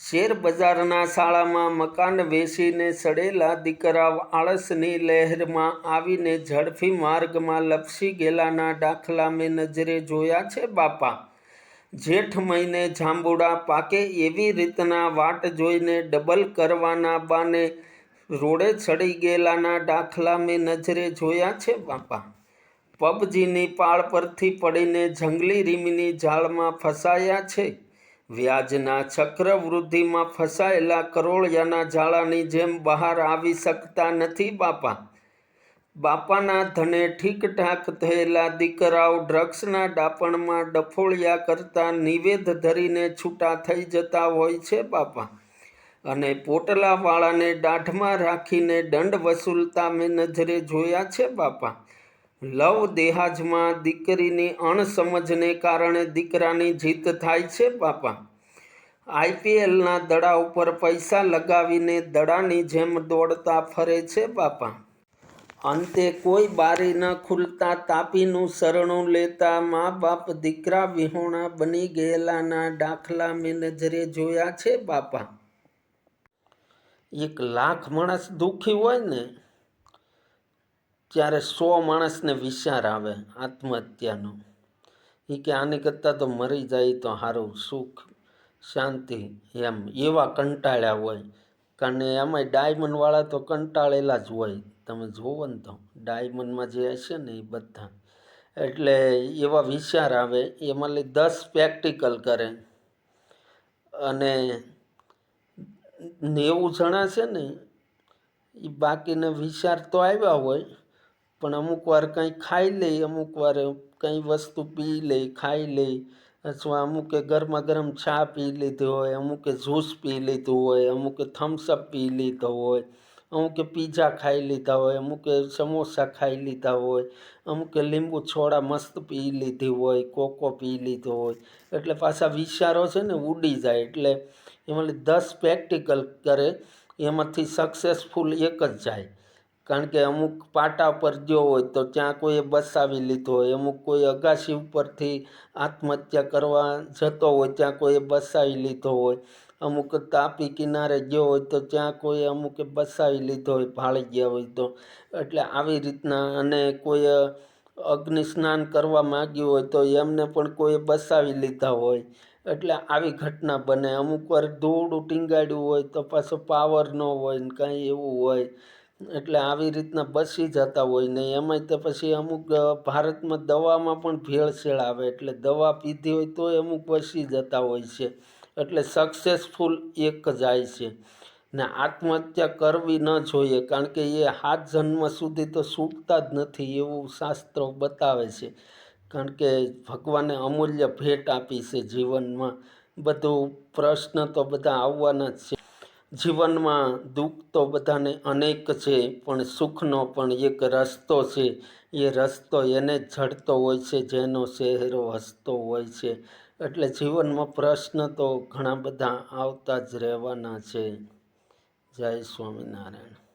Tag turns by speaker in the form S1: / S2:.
S1: Share બજારના શાળામાં મકાન વેચીને સડેલા દીકરા આળસની લહેરમાં આવીને ઝડપી માર્ગમાં લપસી ગયેલાના દાખલા મેં નજરે જોયા છે બાપા. જેઠ મહિને જાંબુડા પાકે એવી રીતના વાટ જોઈને ડબલ કરવાના બાને રોડે ચડી ગયેલાના દાખલા મેં નજરે જોયા છે બાપા. પબજીની પાળ પરથી પડીને જંગલી રીમની જાળમાં ફસાયા છે. વ્યાજના ચક્રવૃદ્ધિમાં ફસાયેલા કરોળિયાના જાળાની જેમ બહાર આવી શકતા નથી બાપા. બાપાના ધને ઠીકઠાક થયેલા દીકરાઓ ડ્રગ્સના ડાપણમાં ડફોળિયા કરતા નિવેદ ધરીને છૂટા થઈ જતા હોય છે બાપા. અને પોટલાવાળાને દાઢમાં રાખીને દંડ વસૂલતા મેં નજરે જોયા છે બાપા. લવ દેહાજમાં દીકરીની અણસમજને કારણે દીકરાની જીત થાય છે બાપા આઈપીએલના દડા ઉપર પૈસા લગાવીને દડાની જેમ દોડતા ફરે છે બાપા અંતે કોઈ બારી ન ખુલતા તાપીનું શરણું લેતા મા બાપ દીકરા વિહોણા બની ગયેલાના દાખલા મેં નજરે જોયા છે બાપા એક લાખ માણસ દુઃખી હોય ને ત્યારે સો માણસને વિચાર આવે આત્મહત્યાનો એ કે આની કરતાં તો મરી જાય તો સારું સુખ, શાંતિ, એમ એવા કંટાળ્યા હોય. કારણ એમાંય ડાયમંડવાળા તો કંટાળેલા જ હોય. તમે જોવો ને તો ડાયમંડમાં જે હશે ને એ બધા. એટલે એવા વિચાર આવે, એમાં લઈ દસ પ્રેક્ટિકલ કરે. અને નેવું જણા છે ને એ બાકીના વિચાર તો આવ્યા હોય પણ અમુક વાર કંઈ ખાઈ લે, અમુક વાર કંઈ વસ્તુ પી લે, ખાઈ લે. અથવા અમુકે ગરમા ગરમ ચા પી લીધી હોય, અમુકે જ્યુસ પી લીધું હોય, અમુકે થમ્સઅપ પી લીધો હોય, અમુકે પીઝા ખાઈ લીધા હોય, અમુકે સમોસા ખાઈ લીધા હોય, અમુકે લીંબુ છોડા મસ્ત પી લીધી હોય, કોકો પી લીધો હોય. એટલે પાછા વિચારો છે ને, ઉડી જાય. એટલે એમાં દસ પ્રેક્ટિકલ કરે, એમાંથી સક્સેસફુલ એક જ જાય. કારણ કે અમુક પાટા પર ગયો હોય તો ત્યાં કોઈએ બસાવી લીધો હોય, અમુક કોઈ અગાશી ઉપરથી આત્મહત્યા કરવા જતો હોય ત્યાં કોઈએ બસાવી લીધો હોય, અમુક તાપી કિનારે ગયો હોય તો ત્યાં કોઈ અમુકે બસાવી લીધો હોય, ભાળી ગયા હોય તો. એટલે આવી રીતના અને કોઈ અગ્નિ સ્નાન કરવા માગ્યું હોય તો એમને પણ કોઈએ બસાવી લીધા હોય. એટલે આવી ઘટના બને. અમુક વાર ધૂળ ટીંગાડ્યું હોય તો પાછો પાવર ન હોય ને કાંઈ એવું હોય. એટલે આવી રીતના બસી જતા હોય ને એમાંય તો પછી અમુક ભારતમાં દવામાં પણ ભેળસેળ આવે એટલે દવા પીધી હોય તોય અમુક બસી જતા હોય છે. એટલે સક્સેસફુલ એક જાય છે. ને આત્મહત્યા કરવી ન જોઈએ, કારણ કે એ હાથ જન્મ સુધી તો છૂટતા જ નથી એવું શાસ્ત્રો બતાવે છે. કારણ કે ભગવાને અમૂલ્ય ભેટ આપી છે જીવનમાં. બધું પ્રશ્ન તો બધા આવવાના જ છે. જીવનમાં દુઃખ તો બધાને અનેક છે, પણ સુખનો પણ એક રસ્તો છે. એ રસ્તો એને જડતો હોય છે, જેનો ચહેરો હસતો હોય છે. એટલે જીવનમાં પ્રશ્ન તો ઘણા બધા આવતા જ રહેવાના છે. જય સ્વામિનારાયણ.